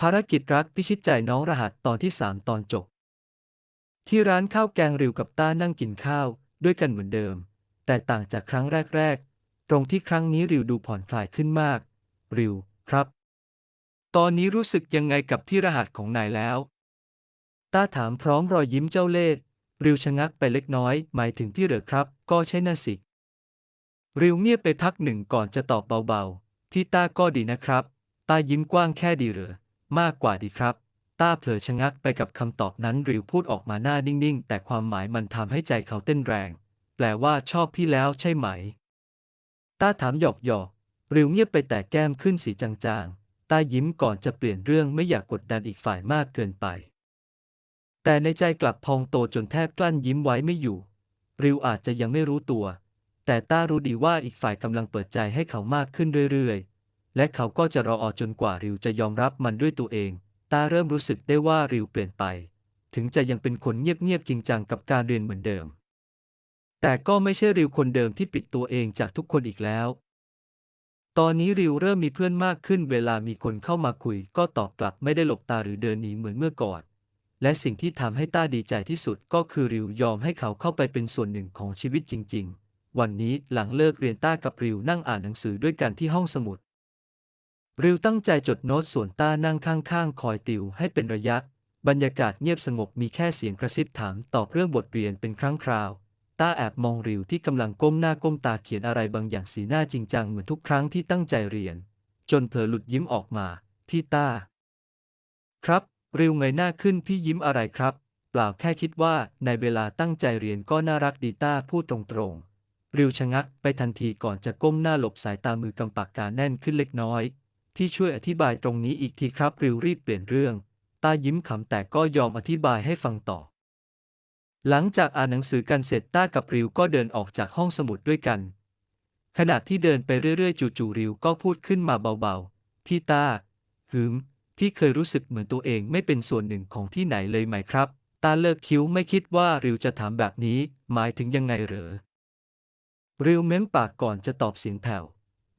ภารกิจรักพิชิตใจน้องรหัสตอนที่สามตอนจบ ที่ร้านข้าวแกงริวกับต้านั่งกินข้าว ด้วยกันเหมือนเดิม แต่ต่างจากครั้งแรก ๆ ตรงที่ครั้งนี้ริวดูผ่อนคลายขึ้นมาก ริว ครับ ตอนนี้รู้สึกยังไงกับที่รหัสของนายแล้ว ต้าถามพร้อมรอยยิ้มเจ้าเล่ห์ริวชะงักไปเล็กน้อย หมายถึงพี่เหรอครับ ก็ใช่น่ะสิ ริวเงียบไปพักหนึ่งก่อนจะตอบเบาๆพี่ต้าก็ดีนะครับ ต้ายิ้มกว้างแค่ดีเหรอ มากกว่าดีครับ ต้าเผลอชะงักไปกับคำตอบนั้นริวพูดออกมาหน้านิ่งๆ แต่ความหมายมันทำให้ใจเขาเต้นแรง แปลว่าชอบพี่แล้วใช่ไหม ต้าถามหยอกหยอกริวเงียบไปแต่แก้มขึ้นสีจางๆ ต้ายิ้มก่อนจะเปลี่ยนเรื่องไม่อยากกดดันอีกฝ่ายมากเกินไป แต่ในใจกลับพองโตจนแทบกลั้นยิ้มไว้ไม่อยู่ ริวอาจจะยังไม่รู้ตัว แต่ต้ารู้ดีว่าอีกฝ่ายกำลังเปิดใจให้เขามากขึ้นเรื่อยๆ และเขาก็จะรออจนกว่าริวจะยอมรับมันด้วยตัวเอง ตาเริ่มรู้สึกได้ว่าริวเปลี่ยนไป ถึงจะยังเป็นคนเงียบๆจริงจังกับการเรียนเหมือนเดิม แต่ก็ไม่ใช่ริวคนเดิมที่ปิดตัวเองจากทุกคนอีกแล้ว ตอนนี้ริวเริ่มมีเพื่อนมากขึ้นเวลามีคนเข้ามาคุย ก็ตอบกลับไม่ได้หลบตาหรือเดินหนีเหมือนเมื่อก่อน และสิ่งที่ทำให้ต้าดีใจที่สุดก็คือริวยอมให้เขาเข้าไปเป็นส่วนหนึ่งของชีวิตจริง ๆ วันนี้หลังเลิกเรียนต้ากับริวนั่งอ่านหนังสือด้วยกันที่ห้องสมุด ริวตั้งใจจดโน้ตส่วนต้านั่งข้างๆ คอยติวให้เป็นระยะ บรรยากาศเงียบสงบมีแค่เสียงกระซิบถามตอบเรื่องบทเรียนเป็นครั้งคราว ต้าแอบมองริวที่กำลังก้มหน้าก้มตาเขียนอะไรบางอย่างสีหน้าจริงจังเหมือนทุกครั้งที่ตั้งใจเรียน จนเผลอหลุดยิ้มออกมาพี่ต้า ครับ ริวเงยหน้าขึ้นพี่ยิ้มอะไรครับ เปล่าแค่คิดว่าในเวลาตั้งใจเรียนก็น่ารักดีต้าพูดตรงๆริวชะงักไปทันทีก่อนจะก้มหน้าหลบสายตามือกำปากกาแน่นขึ้นเล็กน้อย พี่ช่วยอธิบายตรงนี้อีกทีครับริวรีบเปลี่ยนเรื่อง ตายิ้มขำแต่ก็ยอมอธิบายให้ฟังต่อ หลังจากอ่านหนังสือกันเสร็จต้ากับริวก็เดินออกจากห้องสมุดด้วยกัน ขณะที่เดินไปเรื่อยๆ จู่ๆริวก็พูดขึ้นมาเบาๆ พี่ต้าหืมพี่เคยรู้สึกเหมือนตัวเองไม่เป็นส่วนหนึ่งของที่ไหนเลยไหมครับตาเลิกคิ้วไม่คิดว่าริวจะถามแบบนี้ หมายถึงยังไงเหรอริวเม้มปากก่อนจะตอบเสียงแผ่ว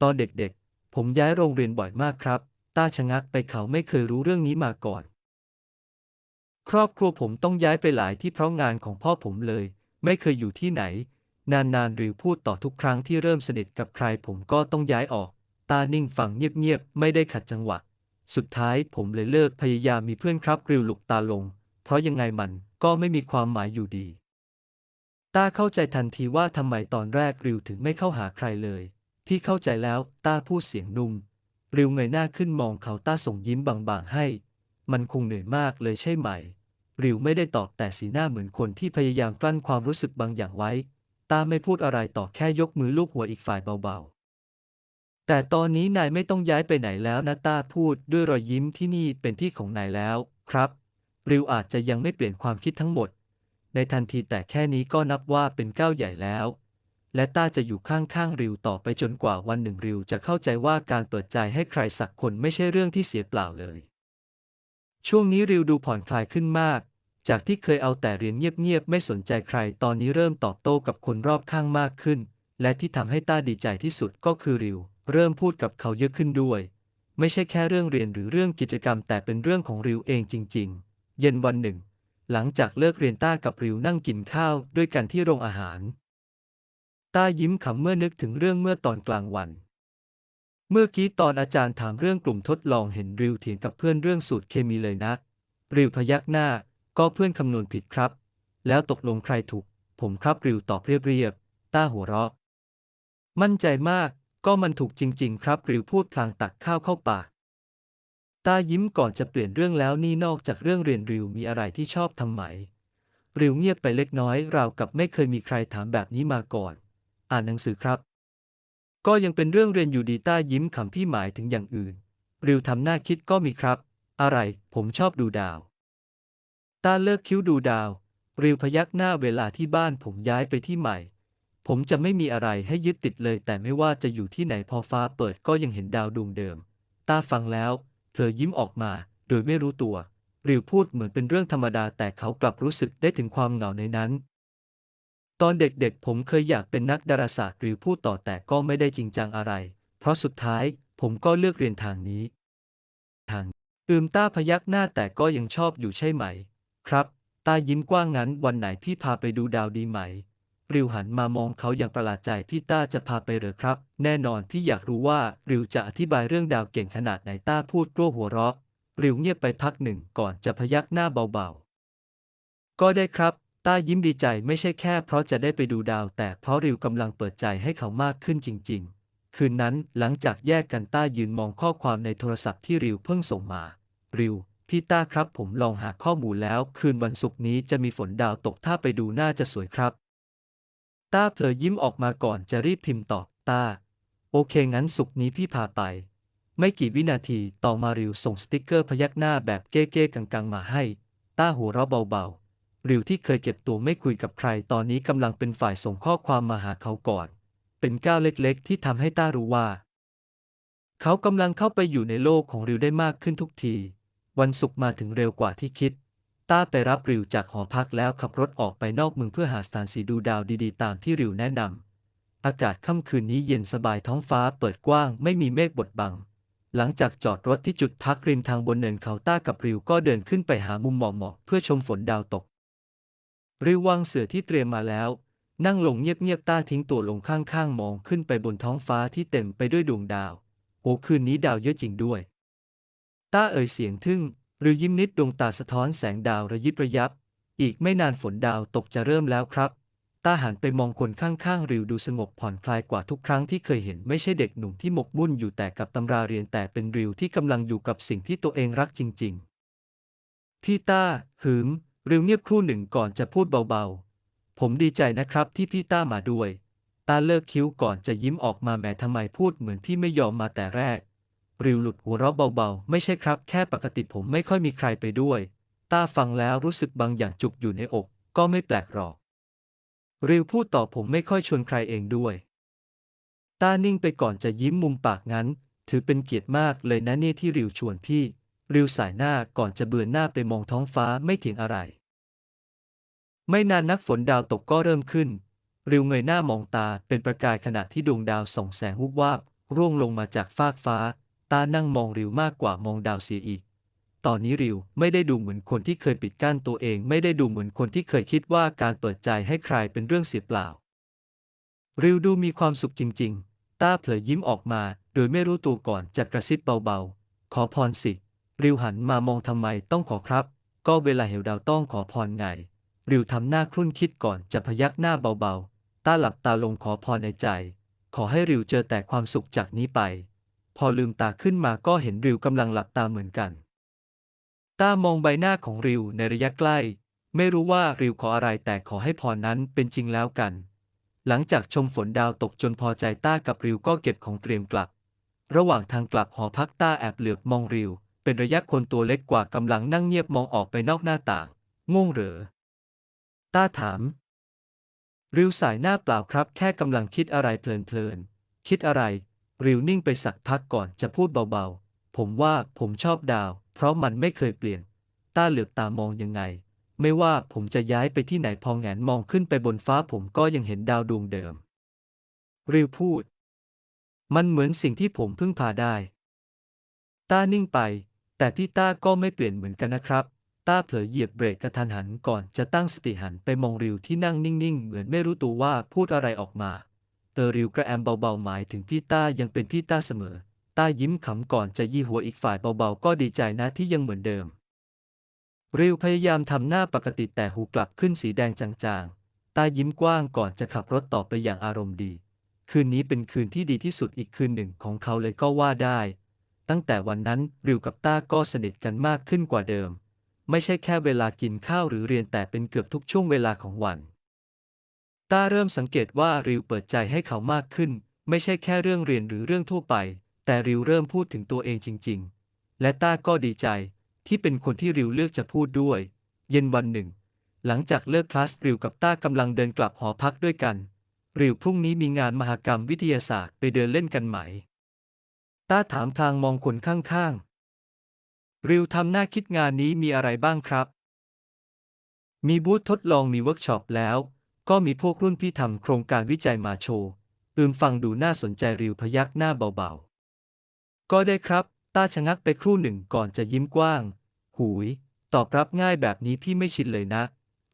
ตอนเด็กๆ ผมย้ายโรงเรียนบ่อยมากครับ ต้าชะงักไปเขาไม่เคยรู้เรื่องนี้มาก่อน ครอบครัวผมต้องย้ายไปหลายที่เพราะงานของพ่อผมเลย ไม่เคยอยู่ที่ไหน นานๆริวพูดต่อทุกครั้งที่เริ่มสนิทกับใครผมก็ต้องย้ายออก ตานิ่งฟังเงียบๆไม่ได้ขัดจังหวะ สุดท้ายผมเลยเลิกพยายามมีเพื่อนครับริวหลุกตาลง เพราะยังไงมันก็ไม่มีความหมายอยู่ดีต้าเข้าใจทันทีว่าทำไมตอนแรกริวถึงไม่เข้าหาใครเลย พี่เข้าใจแล้ว ต้าพูดเสียงนุ่ม ริวเงยหน้าขึ้นมองเขาต้าส่งยิ้มบางๆให้ มันคงเหนื่อยมากเลยใช่ไหม ริวไม่ได้ตอบแต่สีหน้าเหมือนคนที่พยายามกลั้นความรู้สึกบางอย่างไว้ ต้าไม่พูดอะไรต่อแค่ยกมือลูบหัวอีกฝ่ายเบาๆ แต่ตอนนี้นายไม่ต้องย้ายไปไหนแล้วนะต้าพูดด้วยรอยยิ้มที่นี่เป็นที่ของนายแล้ว ครับ ริวอาจจะยังไม่เปลี่ยนความคิดทั้งหมด ในทันทีแต่แค่นี้ก็นับว่าเป็นก้าวใหญ่แล้ว และต้าจะอยู่ข้างๆริวต่อไปจนกว่าวันหนึ่งริวจะเข้าใจว่าการเปิดใจให้ใครสักคนไม่ใช่เรื่องที่เสียเปล่าเลย ช่วงนี้ริวดูผ่อนคลายขึ้นมาก จากที่เคยเอาแต่เรียนเงียบๆไม่สนใจใคร ตอนนี้เริ่มตอบโต้กับคนรอบข้างมากขึ้น และที่ทำให้ต้าดีใจที่สุดก็คือริว เริ่มพูดกับเขาเยอะขึ้นด้วย ไม่ใช่แค่เรื่องเรียนหรือเรื่องกิจกรรม แต่เป็นเรื่องของริวเองจริง ๆ เย็นวันหนึ่ง หลังจากเลิกเรียนต้ากับริวนั่งกินข้าวด้วยกันที่โรงอาหาร ต้ายิ้มขำเมื่อนึกถึงเรื่องเมื่อตอนกลางวัน เมื่อกี้ตอนอาจารย์ถามเรื่องกลุ่มทดลองเห็นริวเถียงกับเพื่อนเรื่องสูตรเคมีเลยนะ ริวพยักหน้า ก็เพื่อนคำนวณผิดครับ แล้วตกลงใครถูก ผมครับริวตอบเรียบๆต้าหัวเราะ มั่นใจมาก ก็มันถูกจริง ๆ ครับ ริวพูดพลางตักข้าวเข้าปากตายิ้มก่อนจะเปลี่ยนเรื่องแล้วนี่นอกจากเรื่องเรียนริวมีอะไรที่ชอบทำไหม ริวเงียบไปเล็กน้อยราวกับไม่เคยมีใครถามแบบนี้มาก่อน อ่านหนังสือครับ ก็ยังเป็นเรื่องเรียนอยู่ดีต้ายิ้มขำพี่หมายถึงอย่างอื่น ริวทำหน้าคิดก็มีครับ อะไร ผมชอบดูดาว ต้าเลิกคิ้วดูดาว ริวพยักหน้าเวลาที่บ้านผมย้ายไปที่ใหม่ ผมจะไม่มีอะไรให้ยึดติดเลย แต่ไม่ว่าจะอยู่ที่ไหนพอฟ้าเปิดก็ยังเห็นดาวดวงเดิม ต้าฟังแล้วเผลอยิ้มออกมา โดยไม่รู้ตัวริวพูดเหมือนเป็นเรื่องธรรมดาแต่เขากลับรู้สึกได้ถึงความเหงาในนั้น ตอนเด็กๆ ผมเคยอยากเป็นนักดาราศาสตร์หริวพูดต่อแต่ก็ไม่ได้จริงจังอะไร เพราะสุดท้ายผมก็เลือกเรียนทางนี้ ทางอืมต้าพยักหน้าแต่ก็ยังชอบอยู่ใช่ไหม ครับ ตายิ้มกว้างงั้นวันไหนพี่พาไปดูดาวดีไหม ริวหันมามองเขาอย่างประหลาดใจพี่ต้าจะพาไปหรือครับ แน่นอนพี่อยากรู้ว่าริวจะอธิบายเรื่องดาวเก่งขนาดไหนต้าพูดกลัวหัวเราะ ริวเงียบไปพักหนึ่งก่อนจะพยักหน้าเบาๆ ก็ได้ครับ ต้ายิ้มดีใจไม่ใช่แค่เพราะจะได้ไปดูดาว แต่เพราะริวกำลังเปิดใจให้เขามากขึ้นจริง ๆ คืนนั้นหลังจากแยกกันต้ายืนมองข้อความในโทรศัพท์ที่ริวเพิ่งส่งมา ริวพี่ต้าครับผมลองหาข้อมูลแล้ว คืนวันศุกร์นี้จะมีฝนดาวตกถ้าไปดูน่าจะสวยครับ ต้าเผลอยิ้มออกมาก่อนจะรีบพิมพ์ตอบต้า โอเคงั้นศุกร์นี้พี่พาไป ไม่กี่วินาทีต่อมาริวส่งสติกเกอร์พยักหน้าแบบเก้ๆกังๆมาให้ ต้าหัวเราะเบาๆ ริวที่เคยเก็บตัวไม่คุยกับใครตอนนี้กำลังเป็นฝ่ายส่งข้อความมาหาเขาก่อน เป็นก้าวเล็กๆ ที่ทำให้ต้ารู้ว่า เขากำลังเข้าไปอยู่ในโลกของริวได้มากขึ้นทุกที วันศุกร์มาถึงเร็วกว่าที่คิด ต้าไปรับริวจากหอพักแล้วขับรถออกไปนอกเมืองเพื่อหาสถานสีดูดาวดีๆ ตามที่ริวแนะนำอากาศค่ำคืนนี้เย็นสบายท้องฟ้าเปิดกว้างไม่มีเมฆบดบังหลังจากจอดรถที่จุดพักริมทางบนเนินเขาต้ากับริวก็เดินขึ้นไปหามุมเหมาะๆเพื่อชมฝนดาวตก ริววางเสื่อที่เตรียมมาแล้ว นั่งลงเงียบๆต้าทิ้งตัวลงข้างๆ มองขึ้นไปบนท้องฟ้าที่เต็มไปด้วยดวงดาว โอ้คืนนี้ดาวเยอะจริงด้วย ต้าเอ่ยเสียงทึ่งริวยิ้มนิดดวงตาสะท้อนแสงดาวระยิบระยับ อีกไม่นานฝนดาวตกจะเริ่มแล้วครับ ต้าหันไปมองคนข้างๆ ริวดูสงบผ่อนคลายกว่าทุกครั้งที่เคยเห็นไม่ใช่เด็กหนุ่มที่หมกมุ่นอยู่แต่กับตำราเรียนแต่เป็นริวที่กำลังอยู่กับสิ่งที่ตัวเองรักจริง ๆ พี่ต้าหืม ริวเงียบครู่หนึ่งก่อนจะพูดเบาๆ ผมดีใจนะครับที่พี่ต้ามาด้วย ตาเลิกคิ้วก่อนจะยิ้มออกมาแหมทำไมพูดเหมือนที่ไม่ยอมมาแต่แรก ริวหลุดหัวเราะเบาๆ ไม่ใช่ครับ แค่ปกติผมไม่ค่อยมีใครไปด้วย ต้าฟังแล้วรู้สึกบางอย่างจุกอยู่ในอก ก็ไม่แปลกหรอก ริวพูดต่อผมไม่ค่อยชวนใครเองด้วย ต้านิ่งไปก่อนจะยิ้มมุมปากงั้น ถือเป็นเกียรติมากเลยนะเนี่ยที่ริวชวนพี่ ริวสายหน้าก่อนจะเบือนหน้าไปมองท้องฟ้าไม่เถียงอะไร ไม่นานนักฝนดาวตกก็เริ่มขึ้น ริวเงยหน้ามองตาเป็นประกายขณะที่ดวงดาวส่องแสงวุบวาบร่วงลงมาจากฟากฟ้า ตานั่งมองริวมากกว่ามองดาวเสียอีก ตอนนี้ริวไม่ได้ดูเหมือนคนที่เคยปิดกั้นตัวเอง ไม่ได้ดูเหมือนคนที่เคยคิดว่าการเปิดใจให้ใครเป็นเรื่องเสียเปล่า ริวดูมีความสุขจริง ๆต้าเผลอยิ้มออกมา โดยไม่รู้ตัวก่อนจะกระซิบเบาๆ ขอพรสิ ริวหันมามองทำไมต้องขอครับ ก็เวลาเห็นดาวต้องขอพรไงริวทำหน้าครุ่นคิดก่อนจะพยักหน้าเบาๆ ตาหลับตาลงขอพรในใจ ขอให้ริวเจอแต่ความสุขจากนี้ไป พอลืมตาขึ้นมาก็เห็นริวกำลังหลับตาเหมือนกัน ตามองใบหน้าของริวในระยะใกล้ ไม่รู้ว่าริวขออะไรแต่ขอให้พรนั้นเป็นจริงแล้วกัน หลังจากชมฝนดาวตกจนพอใจต้ากับริวก็เก็บของเตรียมกลับ ระหว่างทางกลับหอพักต้าแอบเหลือบมองริว เป็นระยะคนตัวเล็กกว่ากำลังนั่งเงียบมองออกไปนอกหน้าต่างง่วงเหรอต้าถาม ริวสายหน้าเปล่าครับ แค่กำลังคิดอะไรเพลินๆคิดอะไร ริวนิ่งไปสักพักก่อนจะพูดเบาๆ ผมว่าผมชอบดาว เพราะมันไม่เคยเปลี่ยน ต้าเหลือบตามองยังไง ไม่ว่าผมจะย้ายไปที่ไหนพองแงนมองขึ้นไปบนฟ้าผมก็ยังเห็นดาวดวงเดิม ริวพูด มันเหมือนสิ่งที่ผมเพิ่งพาได้ ต้านิ่งไป แต่พี่ต้าก็ไม่เปลี่ยนเหมือนกันนะครับต้าเผลอเหยียบเบรกกระทันหันก่อนจะตั้งสติหันไปมองริวที่นั่งนิ่งๆ เหมือนไม่รู้ตัวว่าพูดอะไรออกมาเตอริวกระแอมเบาๆหมายถึงพี่ต้ายังเป็นพี่ต้าเสมอ ต้ายิ้มขำก่อนจะยี่หัวอีกฝ่ายเบาๆ ก็ดีใจนะที่ยังเหมือนเดิม ริวพยายามทำหน้าปกติแต่หูกลับขึ้นสีแดงจางๆ ต้ายิ้มกว้างก่อนจะขับรถต่อไปอย่างอารมณ์ดี คืนนี้เป็นคืนที่ดีที่สุดอีกคืนหนึ่งของเขาเลยก็ว่าได้ ตั้งแต่วันนั้นริวกับต้าก็สนิทกันมากขึ้นกว่าเดิม ไม่ใช่แค่เวลากินข้าวหรือเรียนแต่เป็นเกือบทุกช่วงเวลาของวัน ต้าเริ่มสังเกตว่าริวเปิดใจให้เขามากขึ้น ไม่ใช่แค่เรื่องเรียนหรือเรื่องทั่วไป แต่ริวเริ่มพูดถึงตัวเองจริง ๆ และต้าก็ดีใจ ที่เป็นคนที่ริวเลือกจะพูดด้วย เย็นวันหนึ่ง หลังจากเลิกคลาสริวกับต้ากำลังเดินกลับหอพักด้วยกันริวพรุ่งนี้มีงานมหกรรมวิทยาศาสตร์ไปเดินเล่นกันไหม ต้าถามพลางมองคนข้างๆ ริวทำหน้าคิดงานนี้มีอะไรบ้างครับ มีบูธทดลองมีเวิร์กช็อปแล้ว ก็มีพวกรุ่นพี่ทำโครงการวิจัยมาโชว์อืมฟังดูน่าสนใจริวพยักหน้าเบาๆ ก็ได้ครับ ต้าชะงักไปครู่หนึ่งก่อนจะยิ้มกว้างหุยตอบรับง่ายแบบนี้พี่ไม่ชินเลยนะ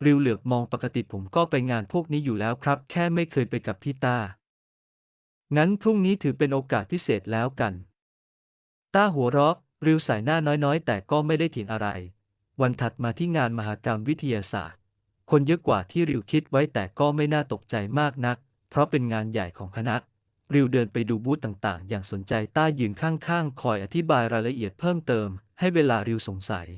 ริวเหลือบมองปกติผมก็ไปงานพวกนี้อยู่แล้วครับ แค่ไม่เคยไปกับพี่ตางั้นพรุ่งนี้ถือเป็นโอกาสพิเศษแล้วกัน ต้าหัวเราะริวสายหน้าน้อยๆ แต่ก็ไม่ได้เถียงอะไร วันถัดมาที่งานมหกรรมวิทยาศาสตร์ คนเยอะกว่าที่ริวคิดไว้แต่ก็ไม่น่าตกใจมากนัก เพราะเป็นงานใหญ่ของคณะ ริวเดินไปดูบูธต่างๆ อย่างสนใจต้ายืนข้างๆ คอยอธิบายรายละเอียดเพิ่มเติม ให้เวลาริวสงสัย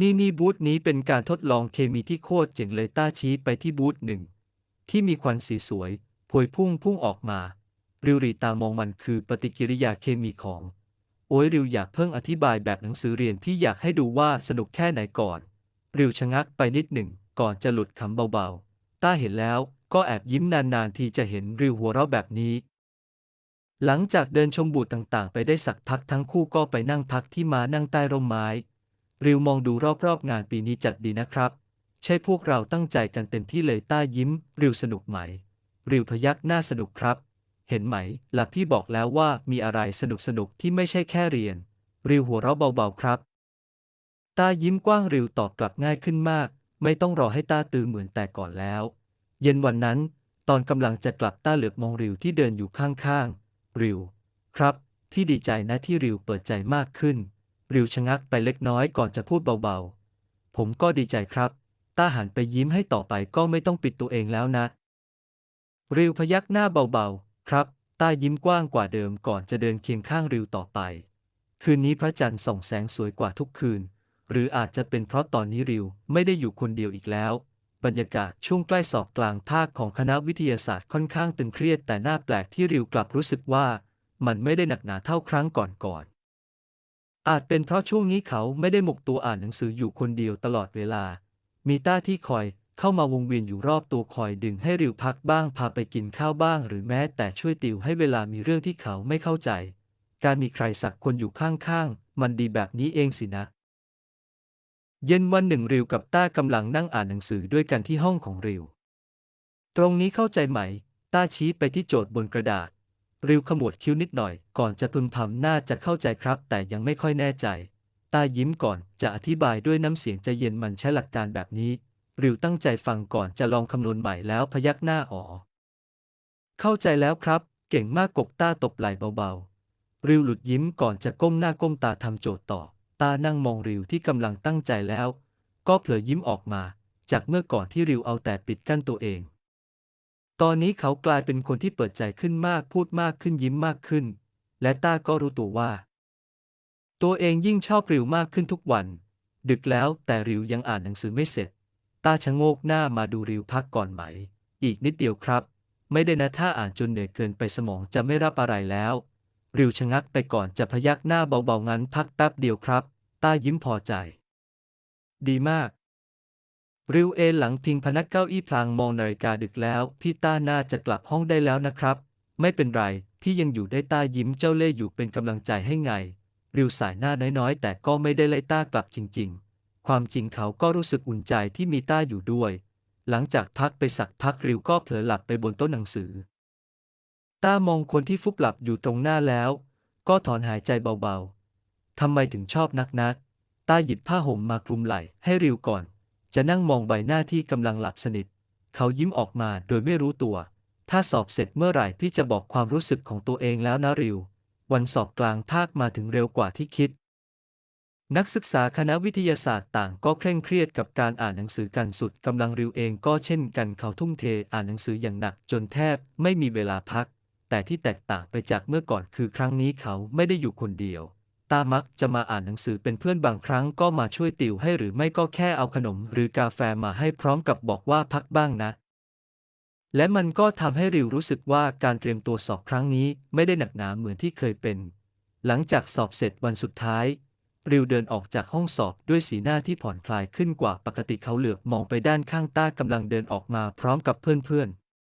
นี่นี่บูธนี้เป็นการทดลองเคมีที่โคตรเจ๋งเลยต้าชี้ไปที่บูธหนึ่งที่มีควันสีสวยพวยพุ่งพุ่งออกมา ริวรีตามองมันคือปฏิกิริยาเคมีของ โอ้ยริวอยากเพิ่งอธิบายแบบหนังสือเรียนที่อยากให้ดูว่าสนุกแค่ไหนก่อน ริวชะงักไปนิดหนึ่งก่อนจะหลุดคำเบาๆ ต้าเห็นแล้วก็แอบยิ้มนานๆ ทีจะเห็นริวหัวเราะแบบนี้ หลังจากเดินชมบูธต่างๆ ไปได้สักพักทั้งคู่ก็ไปนั่งพักที่มานั่งใต้ร่มไม้ ริวมองดูรอบๆ งานปีนี้จัดดีนะครับ ใช่พวกเราตั้งใจกันเต็มที่เลยต้ายิ้ม ริวสนุกไหม ริวพยักหน้าสนุกครับ เห็นไหม หลักพี่บอกแล้วว่ามีอะไรสนุกสนุกที่ไม่ใช่แค่เรียน ริวหัวเราะเบาๆครับ ตายิ้มกว้างริวตอบกลับง่ายขึ้นมาก ไม่ต้องรอให้ตาตื่นเหมือนแต่ก่อนแล้ว เย็นวันนั้น ตอนกำลังจะกลับตาเหลือบมองริวที่เดินอยู่ข้างๆ ริว ครับพี่ดีใจนะที่ริวเปิดใจมากขึ้น ริวชะงักไปเล็กน้อยก่อนจะพูดเบาๆ ผมก็ดีใจครับต้าหันไปยิ้มให้ต่อไปก็ไม่ต้องปิดตัวเองแล้วนะ ริวพยักหน้าเบาๆ ครับ ต้ายิ้มกว้างกว่าเดิมก่อนจะเดินเคียงข้างริวต่อไป คืนนี้พระจันทร์ส่องแสงสวยกว่าทุกคืน หรืออาจจะเป็นเพราะตอนนี้ริวไม่ได้อยู่คนเดียวอีกแล้ว บรรยากาศช่วงใกล้สอบกลางภาคของคณะวิทยาศาสตร์ค่อนข้างตึงเครียดแต่น่าแปลกที่ริวกลับรู้สึกว่า มันไม่ได้หนักหนาเท่าครั้งก่อนๆ อาจเป็นเพราะช่วงนี้เขาไม่ได้หมกตัวอ่านหนังสืออยู่คนเดียวตลอดเวลา มีต้าที่คอย เข้ามาวงเวียนอยู่รอบตัวคอยดึงให้ริวพักบ้างพาไปกินข้าวบ้าง หรือแม้แต่ช่วยติวให้เวลามีเรื่องที่เขาไม่เข้าใจ การมีใครสักคนอยู่ข้างๆ มันดีแบบนี้เองสินะ เย็นวันหนึ่งริวกับต้ากำลังนั่งอ่านหนังสือด้วยกันที่ห้องของริว ตรงนี้เข้าใจไหม ต้าชี้ไปที่โจทย์บนกระดาษ ริวขมวดคิ้วนิดหน่อย ก่อนจะพึมพำน่าจะเข้าใจครับ แต่ยังไม่ค่อยแน่ใจ ต้ายิ้มก่อนจะอธิบายด้วยน้ำเสียงใจเย็นมันใช้หลักการแบบนี้ ริวตั้งใจฟังก่อนจะลองคำนวณใหม่แล้วพยักหน้าอ๋อ เข้าใจแล้วครับ เก่งมากกบต้าตบไหล่เบาๆ ริวหลุดยิ้มก่อนจะก้มหน้าก้มตาทำโจทย์ต่อ ตานั่งมองริวที่กำลังตั้งใจแล้ว ก็เผลอยิ้มออกมา จากเมื่อก่อนที่ริวเอาแต่ปิดกั้นตัวเอง ตอนนี้เขากลายเป็นคนที่เปิดใจขึ้นมากพูดมากขึ้นยิ้มมากขึ้น และต้าก็รู้ตัวว่า ตัวเองยิ่งชอบริวมากขึ้นทุกวัน ดึกแล้วแต่ริวยังอ่านหนังสือไม่เสร็จ ตาชะโงกหน้ามาดูริวพักก่อนไหม อีกนิดเดียวครับ ไม่ได้นะถ้าอ่านจนเหนื่อยเกินไปสมองจะไม่รับอะไรแล้ว ริวชะงักไปก่อนจะพยักหน้าเบาๆงั้นพักแป๊บเดียวครับ ตายิ้มพอใจ ดีมาก ริวเอนหลังพิงพนักเก้าอี้พลางมองนาฬิกาดึกแล้ว พี่ต้าน่าจะกลับห้องได้แล้วนะครับ ไม่เป็นไรพี่ยังอยู่ได้ต้ายิ้มเจ้าเล่ห์อยู่เป็นกำลังใจให้ไง ริวสายหน้าน้อยๆแต่ก็ไม่ได้ไล่ต้ากลับจริง ๆ ความจริงเขาก็รู้สึกอุ่นใจที่มีต้าอยู่ด้วย หลังจากพักไปสักพักริวก็เผลอหลับไปบนโต๊ะหนังสือ ต้ามองคนที่ฟุบหลับอยู่ตรงหน้าแล้ว ก็ถอนหายใจเบาๆทำไมถึงชอบนักนักต้าหยิบผ้าห่มมาคลุมไหล่ให้ริวก่อน จะนั่งมองใบหน้าที่กำลังหลับสนิท เขายิ้มออกมาโดยไม่รู้ตัว ถ้าสอบเสร็จเมื่อไหร่พี่จะบอกความรู้สึกของตัวเองแล้วนะริว วันสอบกลางภาคมาถึงเร็วกว่าที่คิด นักศึกษาคณะวิทยาศาสตร์ต่างก็เคร่งเครียดกับการอ่านหนังสือกันสุดกำลังริวเองก็เช่นกันเขาทุ่มเทอ่านหนังสืออย่างหนักจนแทบไม่มีเวลาพัก แต่ที่แตกต่างไปจากเมื่อก่อนคือครั้งนี้เขาไม่ได้อยู่คนเดียว ตามักจะมาอ่านหนังสือเป็นเพื่อนบางครั้งก็มาช่วยติวให้หรือไม่ก็แค่เอาขนมหรือกาแฟมาให้พร้อมกับบอกว่าพักบ้างนะ และมันก็ทำให้ริวรู้สึกว่าการเตรียมตัวสอบครั้งนี้ไม่ได้หนักหนาเหมือนที่เคยเป็น หลังจากสอบเสร็จวันสุดท้าย ริวเดินออกจากห้องสอบด้วยสีหน้าที่ผ่อนคลายขึ้นกว่าปกติเขาเหลือบมองไปด้านข้างต้ากำลังเดินออกมาพร้อมกับเพื่อน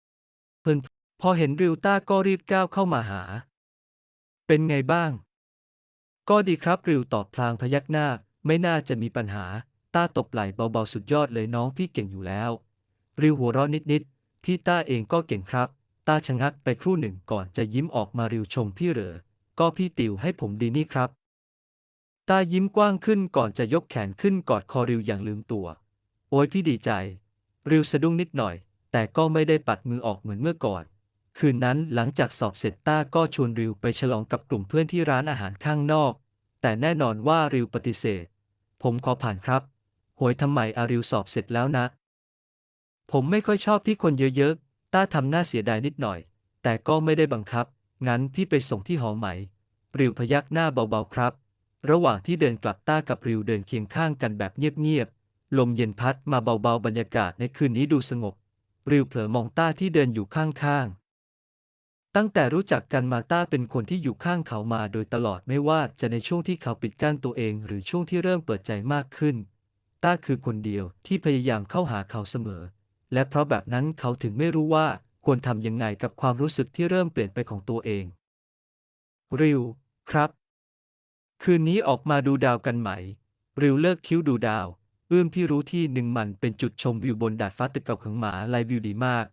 ๆเพื่อนพอเห็นริวต้าก็รีบก้าวเข้ามาหา เป็นไงบ้าง ก็ดีครับริวตอบพลางพยักหน้า ไม่น่าจะมีปัญหา ต้าตบไหล่เบาๆสุดยอดเลยน้องพี่เก่งอยู่แล้ว ริวหัวเราะนิดๆพี่ต้าเองก็เก่งครับ ต้าชะงักไปครู่หนึ่งก่อนจะยิ้มออกมาริวชมพี่เหรอก็พี่ติวให้ผมดีนี่ครับ ตายิ้มกว้างขึ้นก่อนจะยกแขนขึ้นกอดคอริวอย่างลืมตัว โอ้ยพี่ดีใจ ริวสะดุ้งนิดหน่อย แต่ก็ไม่ได้ปัดมือออกเหมือนเมื่อก่อน คืนนั้นหลังจากสอบเสร็จต้าก็ชวนริวไปฉลองกับกลุ่มเพื่อนที่ร้านอาหารข้างนอก แต่แน่นอนว่าริวปฏิเสธ ผมขอผ่านครับโหยทำไมอาริวสอบเสร็จแล้วนะ ผมไม่ค่อยชอบที่คนเยอะๆ ต้าทำหน้าเสียดายนิดหน่อย แต่ก็ไม่ได้บังคับ งั้นพี่ไปส่งที่หอไหม ริวพยักหน้าเบาๆครับ ระหว่างที่เดินกลับต้ากับริวเดินเคียงข้างกันแบบเงียบๆ ลมเย็นพัดมาเบาๆ บรรยากาศในคืนนี้ดูสงบ ริวเผลอมองต้าที่เดินอยู่ข้างๆ ตั้งแต่รู้จักกันมาต้าเป็นคนที่อยู่ข้างเขามาโดยตลอดไม่ว่าจะในช่วงที่เขาปิดกั้นตัวเอง หรือช่วงที่เริ่มเปิดใจมากขึ้น ต้าคือคนเดียวที่พยายามเข้าหาเขาเสมอ และเพราะแบบนั้นเขาถึงไม่รู้ว่าควรทำยังไงกับความรู้สึกที่เริ่มเปลี่ยนไปของตัวเอง ริว ครับ คืนนี้ออกมาดูดาวกันไหม ริวเลิกคิ้วดูดาว เอื้อมพี่รู้ที่หนึ่งมันเป็นจุดชมวิวบนดาดฟ้าตึกเก่าของหมาลายวิวดีมาก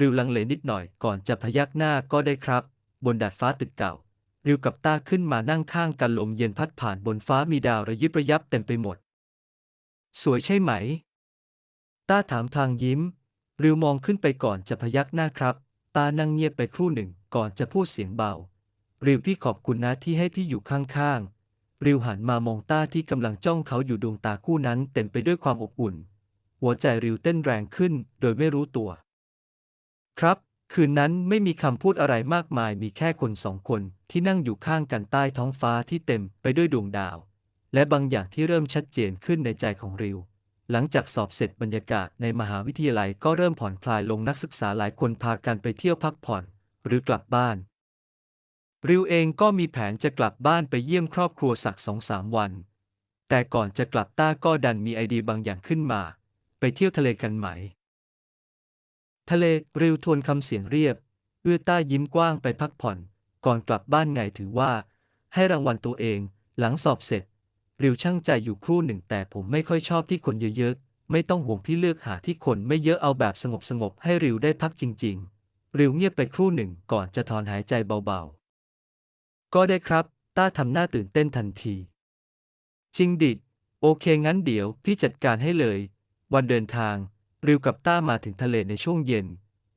ริวลังเลนิดหน่อยก่อนจะพยักหน้าก็ได้ครับ บนดาดฟ้าตึกเก่า ริวกับต้าขึ้นมานั่งข้างกันลมเย็นพัดผ่านบนฟ้ามีดาวระยิบระยับเต็มไปหมด สวยใช่ไหม ต้าถามพลางยิ้ม ริวมองขึ้นไปก่อนจะพยักหน้าครับ ตานั่งเงียบไปครู่หนึ่งก่อนจะพูดเสียงเบา ริวพี่ขอบคุณนะที่ให้พี่อยู่ข้างๆ ริวหันมามองต้าที่กำลังจ้องเขาอยู่ดวงตาคู่นั้นเต็มไปด้วยความอบอุ่น หัวใจริวเต้นแรงขึ้นโดยไม่รู้ตัว ครับ คืนนั้นไม่มีคำพูดอะไรมากมายมีแค่คนสองคนที่นั่งอยู่ข้างกันใต้ท้องฟ้าที่เต็มไปด้วยดวงดาว และบางอย่างที่เริ่มชัดเจนขึ้นในใจของริวหลังจากสอบเสร็จบรรยากาศในมหาวิทยาลัยก็เริ่มผ่อนคลายลงนักศึกษาหลายคนพากันไปเที่ยวพักผ่อน หรือกลับบ้าน ริวเองก็มีแผนจะกลับบ้านไปเยี่ยมครอบครัวสักสองสามวัน แต่ก่อนจะกลับต้าก็ดันมีไอเดียบางอย่างขึ้นมา ไปเที่ยวทะเลกันไหม ทะเลริวทวนคำเสียงเรียบ เอื้อต้ายิ้มกว้างไปพักผ่อน ก่อนกลับบ้านไงถือว่า ให้รางวัลตัวเอง หลังสอบเสร็จ ริวช่างใจอยู่ครู่หนึ่งแต่ผมไม่ค่อยชอบที่คนเยอะๆ ไม่ต้องห่วงพี่เลือกหาที่คนไม่เยอะเอาแบบสงบๆให้ริวได้พักจริง ๆ ริวเงียบไปครู่หนึ่งก่อนจะถอนหายใจเบาๆ ก็ได้ครับ ต้าทำหน้าตื่นเต้นทันที จริงดิ โอเคงั้นเดี๋ยวพี่จัดการให้เลย วันเดินทาง ริวกับต้ามาถึงทะเลในช่วงเย็น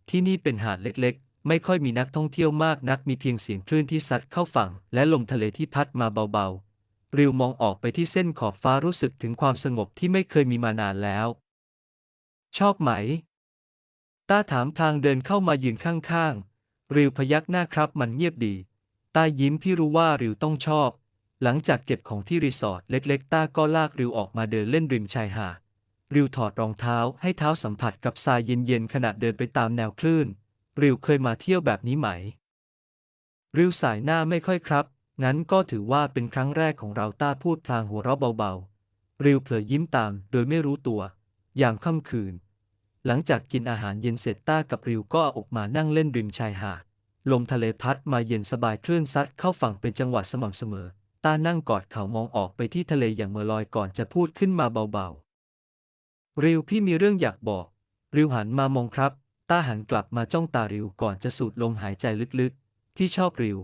ที่นี่เป็นหาดเล็กๆ ไม่ค่อยมีนักท่องเที่ยวมากนัก มีเพียงเสียงคลื่นที่ซัดเข้าฝั่ง และลมทะเลที่พัดมาเบาๆ ริวมองออกไปที่เส้นขอบฟ้ารู้สึกถึงความสงบที่ไม่เคยมีมานานแล้ว ชอบไหม ต้าถามพลางเดินเข้ามายืนข้างๆ ริวพยักหน้าครับมันเงียบดี ต้ายิ้มพี่รู้ว่าริวต้องชอบ หลังจากเก็บของที่รีสอร์ทเล็กๆ ต้าก็ลากริวออกมาเดินเล่นริมชายหาดริวถอดรองเท้าให้เท้าสัมผัสกับทรายเย็นๆขณะเดินไปตามแนวคลื่น ริวเคยมาเที่ยวแบบนี้ไหม ริวสายหน้าไม่ค่อยครับ งั้นก็ถือว่าเป็นครั้งแรกของเราต้าพูดพลางหัวเราะเบาๆ ริวเผลอยิ้มตามโดยไม่รู้ตัว ยามค่ำคืน หลังจากกินอาหารเย็นเสร็จต้ากับริวก็ออกมานั่งเล่นริมชายหาด ลมทะเลพัดมาเย็นสบายคลื่นซัดเข้าฝั่งเป็นจังหวะสม่ำเสมอ ตานั่งกอดเขามองออกไปที่ทะเลอย่างเมื่อลอยก่อนจะพูดขึ้นมาเบาๆ ริวพี่มีเรื่องอยากบอก ริวหันมามองครับต้าหันกลับมาจ้องตาริวก่อนจะสูดลมหายใจลึกๆพี่ชอบริว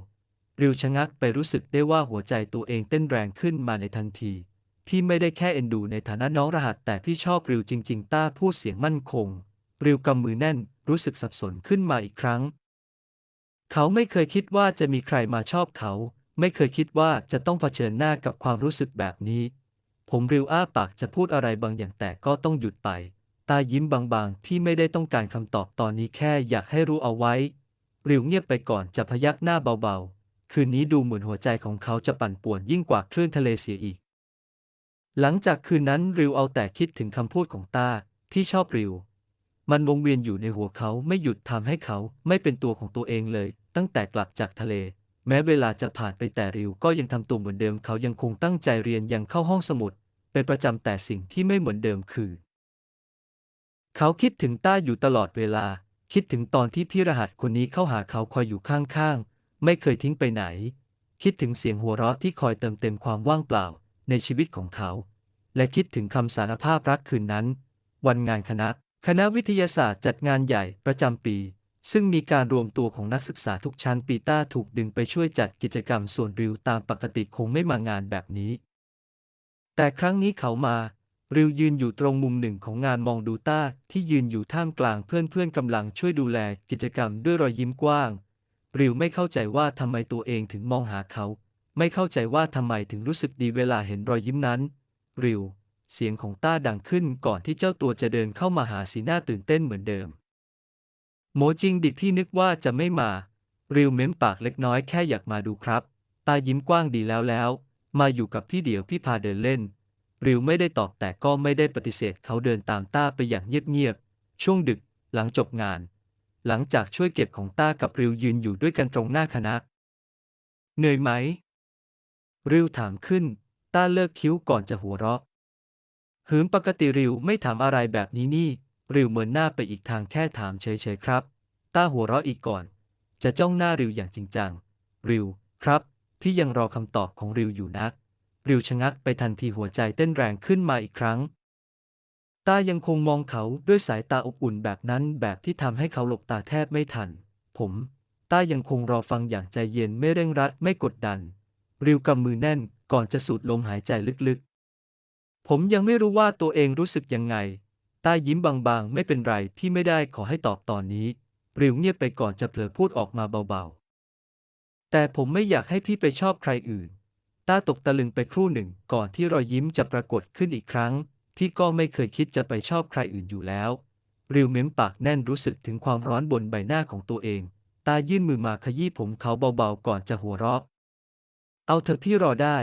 ริวชะงักไปรู้สึกได้ว่าหัวใจตัวเองเต้นแรงขึ้นมาในทันทีพี่ไม่ได้แค่เอ็นดูในฐานะน้องรหัส แต่พี่ชอบริวจริง ๆ ต้าพูดเสียงมั่นคง ริวกำมือแน่นรู้สึกสับสนขึ้นมาอีกครั้ง เขาไม่เคยคิดว่าจะมีใครมาชอบเขา ไม่เคยคิดว่าจะต้องเผชิญหน้ากับความรู้สึกแบบนี้ ผมริวอ้าปากจะพูดอะไรบางอย่างแต่ก็ต้องหยุดไป ตายิ้มบางๆ ที่ไม่ได้ต้องการคำตอบตอนนี้แค่อยากให้รู้เอาไว้ ริวเงียบไปก่อนจะพยักหน้าเบาๆ คืนนี้ดูเหมือนหัวใจของเขาจะปั่นป่วนยิ่งกว่าคลื่นทะเลเสียอีก หลังจากคืนนั้นริวเอาแต่คิดถึงคำพูดของตาที่ชอบริว มันวงเวียนอยู่ในหัวเขาไม่หยุดทำให้เขาไม่เป็นตัวของตัวเองเลย ตั้งแต่กลับจากทะเล แม้เวลาจะผ่านไปแต่ริวก็ยังทำตัวเหมือนเดิม เขายังคงตั้งใจเรียนยังเข้าห้องสมุด เป็นประจำแต่สิ่งที่ไม่เหมือนเดิมคือ เขาคิดถึงต้าอยู่ตลอดเวลา คิดถึงตอนที่พี่รหัสคนนี้เข้าหาเขาคอยอยู่ข้างๆไม่เคยทิ้งไปไหน คิดถึงเสียงหัวเราะที่คอยเติมเต็มความว่างเปล่าในชีวิตของเขา และคิดถึงคำสารภาพรักคืนนั้น วันงานคณะ คณะวิทยาศาสตร์จัดงานใหญ่ประจำปี ซึ่งมีการรวมตัวของนักศึกษาทุกชั้นปีต้าถูกดึงไปช่วยจัดกิจกรรมส่วนริวตามปกติคงไม่มางานแบบนี้ แต่ครั้งนี้เขามา ริวยืนอยู่ตรงมุมหนึ่งของงานมองดูต้าที่ยืนอยู่ท่ามกลางเพื่อนๆกำลังช่วยดูแลกิจกรรมด้วยรอยยิ้มกว้าง ริวไม่เข้าใจว่าทำไมตัวเองถึงมองหาเขา ไม่เข้าใจว่าทำไมถึงรู้สึกดีเวลาเห็นรอยยิ้มนั้น ริว เสียงของต้าดังขึ้นก่อนที่เจ้าตัวจะเดินเข้ามาหาสีหน้าตื่นเต้นเหมือนเดิม โมจิงดิพี่นึกว่าจะไม่มา ริวเม้มปากเล็กน้อยแค่อยากมาดูครับ ตายิ้มกว้างดีแล้วแล้ว มาอยู่กับพี่เดี๋ยวพี่พาเดินเล่น ริวไม่ได้ตอบแต่ก็ไม่ได้ปฏิเสธเขาเดินตามต้าไปอย่างเงียบๆ ช่วงดึกหลังจบงาน หลังจากช่วยเก็บของต้ากับริวยืนอยู่ด้วยกันตรงหน้าคณะ เหนื่อยไหม ริวถามขึ้น ต้าเลิกคิ้วก่อนจะหัวเราะ หืมปกติริวไม่ถามอะไรแบบนี้นี่ ริวเหมินหน้าไปอีกทางแค่ถามเฉยๆครับ ต้าหัวเราะอีกก่อน จะจ้องหน้าริวอย่างจริงจัง ริว ครับพี่ยังรอคำตอบของริวอยู่นะริวชะงักไปทันทีหัวใจเต้นแรงขึ้นมาอีกครั้ง ตายังคงมองเขาด้วยสายตาอบอุ่นแบบนั้นแบบที่ทำให้เขาหลบตาแทบไม่ทัน ผมต้ายังคงรอฟังอย่างใจเย็นไม่เร่งรัดไม่กดดัน ริวกำมือแน่นก่อนจะสูดลมหายใจลึกๆ ผมยังไม่รู้ว่าตัวเองรู้สึกยังไงต้ายิ้มบางๆ ไม่เป็นไรพี่ไม่ได้ขอให้ตอบตอนนี้ ริวเงียบไปก่อนจะเผลอพูดออกมาเบาๆ แต่ผมไม่อยากให้พี่ไปชอบใครอื่นต้าตกตะลึงไปครู่หนึ่งก่อนที่รอยยิ้มจะปรากฏขึ้นอีกครั้ง พี่ก็ไม่เคยคิดจะไปชอบใครอื่นอยู่แล้ว ริวเม้มปากแน่นรู้สึกถึงความร้อนบนใบหน้าของตัวเอง ตายื่นมือมาขยี้ผมเขาเบาๆ ก่อนจะหัวเราะ เอาเถอะพี่รอได้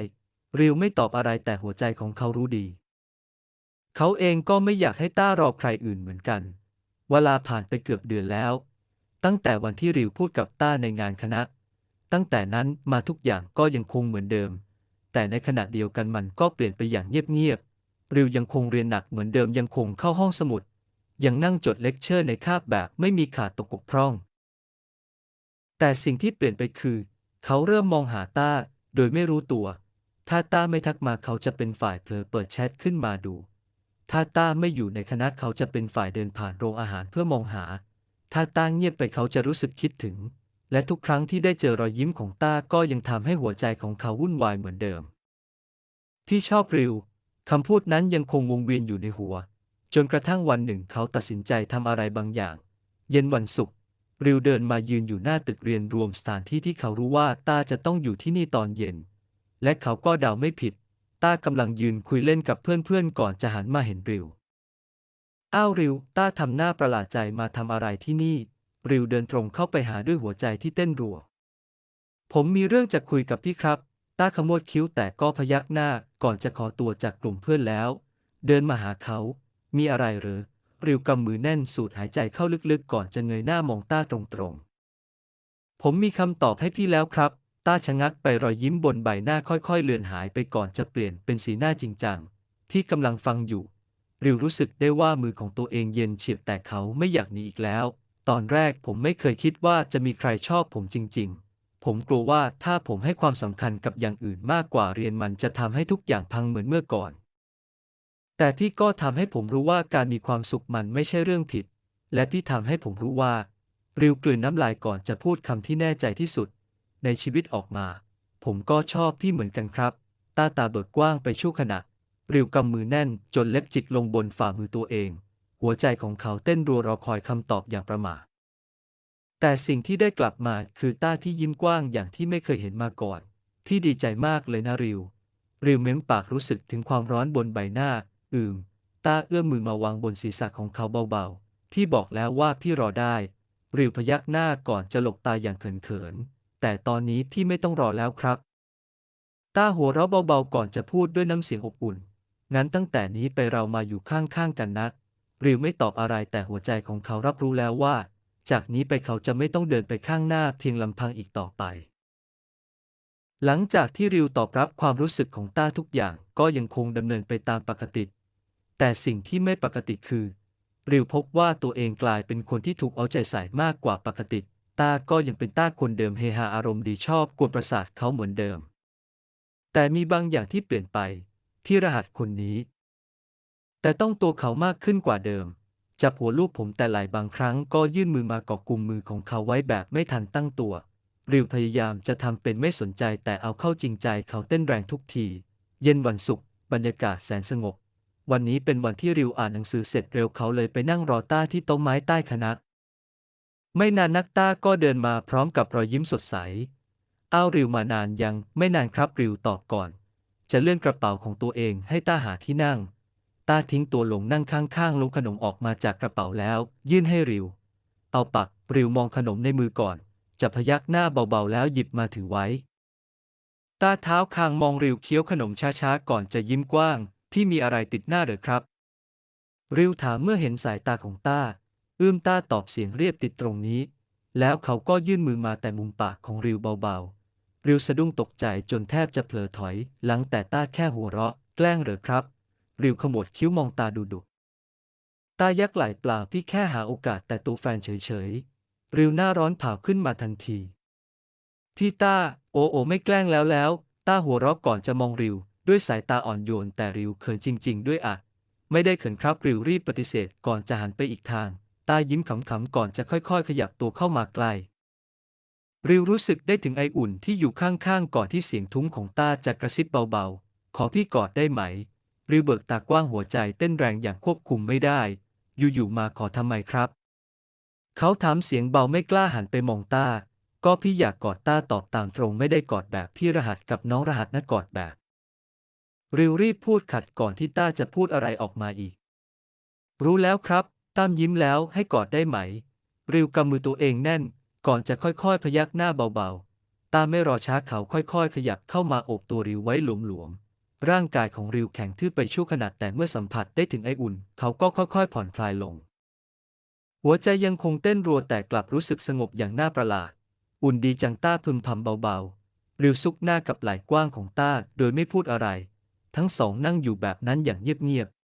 ริวไม่ตอบอะไรแต่หัวใจของเขารู้ดี เขาเองก็ไม่อยากให้ต้ารอใครอื่นเหมือนกัน เวลาผ่านไปเกือบเดือนแล้ว ตั้งแต่วันที่ริวพูดกับต้าในงานคณะ ตั้งแต่นั้นมาทุกอย่างก็ยังคงเหมือนเดิม แต่ในขณะเดียวกันมันก็เปลี่ยนไปอย่างเงียบๆ ริวยังคงเรียนหนักเหมือนเดิมยังคงเข้าห้องสมุด ยังนั่งจดเลคเชอร์ในคาบแบบไม่มีขาดตกบกพร่อง แต่สิ่งที่เปลี่ยนไปคือ เขาเริ่มมองหาต้าโดยไม่รู้ตัว ถ้าต้าไม่ทักมาเขาจะเป็นฝ่ายเผลอเปิดแชทขึ้นมาดู ถ้าต้าไม่อยู่ในคณะเขาจะเป็นฝ่ายเดินผ่านโรงอาหารเพื่อมองหา ถ้าต้าเงียบไปเขาจะรู้สึกคิดถึง และทุกครั้งที่ได้เจอรอยยิ้มของต้าก็ยังทำให้หัวใจของเขาวุ่นวายเหมือนเดิม พี่ชอบริวคำพูดนั้นยังคงวงเวียนอยู่ในหัว จนกระทั่งวันหนึ่งเขาตัดสินใจทำอะไรบางอย่าง เย็นวันศุกร์ริวเดินมายืนอยู่หน้าตึกเรียนรวมสถานที่ที่เขารู้ว่าต้าจะต้องอยู่ที่นี่ตอนเย็น และเขาก็เดาไม่ผิด ต้ากำลังยืนคุยเล่นกับเพื่อนๆก่อนจะหันมาเห็นริว อ้าวริว ต้าทำหน้าประหลาดใจมาทำอะไรที่นี่ ริวเดินตรงเข้าไปหาด้วยหัวใจที่เต้นรัว ผมมีเรื่องจะคุยกับพี่ครับ ต้าขมวดคิ้วแต่ก็พยักหน้าก่อนจะขอตัวจากกลุ่มเพื่อนแล้ว เดินมาหาเขา มีอะไรหรือ ริวกำมือแน่นสูดหายใจเข้าลึกๆ ก่อนจะเงยหน้ามองต้าตรงๆผมมีคำตอบให้พี่แล้วครับ ต้าชะงักไปรอยยิ้มบนใบหน้าค่อยๆ เลือนหายไปก่อนจะเปลี่ยนเป็นสีหน้าจริงจังที่กำลังฟังอยู่ ริวรู้สึกได้ว่ามือของตัวเองเย็นเฉียบแต่เขาไม่อยากหนีอีกแล้ว ตอนแรกผมไม่เคยคิดว่าจะมีใครชอบผมจริง ๆ ผมกลัวว่าถ้าผมให้ความสำคัญกับอย่างอื่นมากกว่าเรียนมันจะทำให้ทุกอย่างพังเหมือนเมื่อก่อน แต่พี่ก็ทำให้ผมรู้ว่าการมีความสุขมันไม่ใช่เรื่องผิด และพี่ทำให้ผมรู้ว่า ริวกลืนน้ำลายก่อนจะพูดคำที่แน่ใจที่สุด ในชีวิตออกมา ผมก็ชอบพี่เหมือนกันครับ ตาตาเบิกกว้างไปชั่วขณะริวกำมือแน่นจนเล็บจิกลงบนฝ่ามือตัวเอง หัวใจของเขาเต้นรัวรอคอยคำตอบอย่างประหม่าแต่สิ่งที่ได้กลับมาคือต้าที่ยิ้มกว้างอย่างที่ไม่เคยเห็นมาก่อน พี่ดีใจมากเลยนะริว ริวเม้มปากรู้สึกถึงความร้อนบนใบหน้า อืม ต้าเอื้อมมือมาวางบนศีรษะของเขาเบาๆ พี่บอกแล้วว่าพี่รอได้ ริวพยักหน้าก่อนจะหลบตาอย่างเขินๆ แต่ตอนนี้พี่ไม่ต้องรอแล้วครับ ต้าหัวเราะเบาๆก่อนจะพูดด้วยน้ำเสียงอบอุ่น งั้นตั้งแต่นี้ไปเรามาอยู่ข้างๆกันนะริวไม่ตอบอะไรแต่หัวใจของเขารับรู้แล้วว่า จากนี้ไปเขาจะไม่ต้องเดินไปข้างหน้าเพียงลำพังอีกต่อไป หลังจากที่ริวตอบรับความรู้สึกของต้าทุกอย่างก็ยังคงดำเนินไปตามปกติ แต่สิ่งที่ไม่ปกติคือ ริวพบว่าตัวเองกลายเป็นคนที่ถูกเอาใจใส่มากกว่าปกติ ต้าก็ยังเป็นต้าคนเดิมเฮฮาอารมณ์ดีชอบกวนประสาทเขาเหมือนเดิม แต่มีบางอย่างที่เปลี่ยนไปที่รหัสคนนี้ แต่ต้องตัวเขามากขึ้นกว่าเดิม จับหัวลูกผมแต่หลายบางครั้งก็ยื่นมือมาเกาะกลุ่มมือของเขาไว้แบบไม่ทันตั้งตัวริวพยายามจะทำเป็นไม่สนใจแต่เอาเข้าจริงใจเขาเต้นแรงทุกที เย็นวันศุกร์บรรยากาศแสนสงบ วันนี้เป็นวันที่ริวอ่านหนังสือเสร็จเร็วเขาเลยไปนั่งรอต้าที่โต๊ะไม้ใต้คณะ ไม่นานนักต้าก็เดินมาพร้อมกับรอยยิ้มสดใส อ้าวริวมานานยังไม่นานครับริวตอบก่อน จะเลื่อนกระเป๋าของตัวเองให้ต้าหาที่นั่ง ต้าทิ้งตัวลงนั่งข้างๆลงขนมออกมาจากกระเป๋าแล้ว ยื่นให้ริว เอาปักริวมองขนมในมือก่อน จะพยักหน้าเบาๆแล้วหยิบมาถือไว้ ตาเท้าคางมองริวเคี้ยวขนมช้าๆก่อนจะยิ้มกว้างพี่มีอะไรติดหน้าเหรอครับ ริวถามเมื่อเห็นสายตาของต้า เอื้อมต้าตอบเสียงเรียบติดตรงนี้ แล้วเขาก็ยื่นมือมาแต่มุมปากของริวเบาๆ ริวสะดุ้งตกใจจนแทบจะเผลอถอย หลังแต่ต้าแค่หัวเราะ แกล้งเหรอครับ ริวขมวดคิ้วมองตาดุดุตายักไหล่เปล่าพี่แค่หาโอกาสแต่ตัวแฟนเฉยๆ ริวหน้าร้อนเผาขึ้นมาทันที พี่ต้า โอโอไม่แกล้งแล้วแล้ว ต้าหัวเราะก่อนจะมองริว ด้วยสายตาอ่อนโยนแต่ริวเขินจริง ๆ ด้วยอะ ไม่ได้เขินครับริวรีบปฏิเสธก่อนจะหันไปอีกทาง ตายิ้มขำๆก่อนจะค่อยๆ ขยับตัวเข้ามาใกล้ริวรู้สึกได้ถึงไออุ่นที่อยู่ข้างๆ ก่อนที่เสียงทุ้มของต้าจะกระซิบเบาๆ ขอพี่กอดได้ไหม ริวเบิกตากว้างหัวใจเต้นแรงอย่างควบคุมไม่ได้ อยู่ๆ มาขอทำไมครับ เขาถามเสียงเบาไม่กล้าหันไปมองต้าก็พี่อยากกอดต้าตอบตามตรงไม่ได้กอดแบบพี่รหัสกับน้องรหัสนะกอดแบบ ริวรีบพูดขัดก่อนที่ต้าจะพูดอะไรออกมาอีก รู้แล้วครับ ตั้มยิ้มแล้วให้กอดได้ไหม ริวกำมือตัวเองแน่น ก่อนจะค่อยๆ พยักหน้าเบาๆ ตาไม่รอช้าเขาค่อยๆ ขยับเข้ามาโอบตัวริวไว้หลวมๆ ร่างกายของริวแข็งทื่อไปชั่วขณะแต่เมื่อสัมผัสได้ถึงไออุ่น เขาก็ค่อยๆ ผ่อนคลายลง หัวใจยังคงเต้นรัวแต่กลับรู้สึกสงบอย่างน่าประหลาด อุ่นดีจังต้าพึมพำเบาๆ ริวซุกหน้ากับไหล่กว้างของต้าโดยไม่พูดอะไร ทั้งสองนั่งอยู่แบบนั้นอย่างเงียบๆ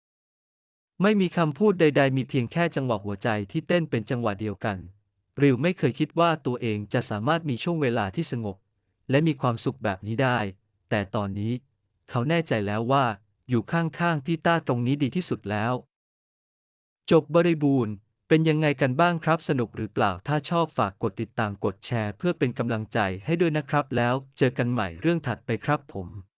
ไม่มีคำพูดใด ๆ มีเพียงแค่จังหวะหัวใจที่เต้นเป็นจังหวะเดียวกัน ริวไม่เคยคิดว่าตัวเองจะสามารถมีช่วงเวลาที่สงบ และมีความสุขแบบนี้ได้ แต่ตอนนี้ เขาแน่ใจแล้วว่า อยู่ข้างๆพี่ต้าตรงนี้ดีที่สุดแล้ว จบบริบูรณ์ เป็นยังไงกันบ้างครับสนุกหรือเปล่าถ้าชอบฝากกดติดตามกดแชร์ เพื่อเป็นกำลังใจให้ด้วยนะครับแล้วเจอกันใหม่เรื่องถัดไปครับผม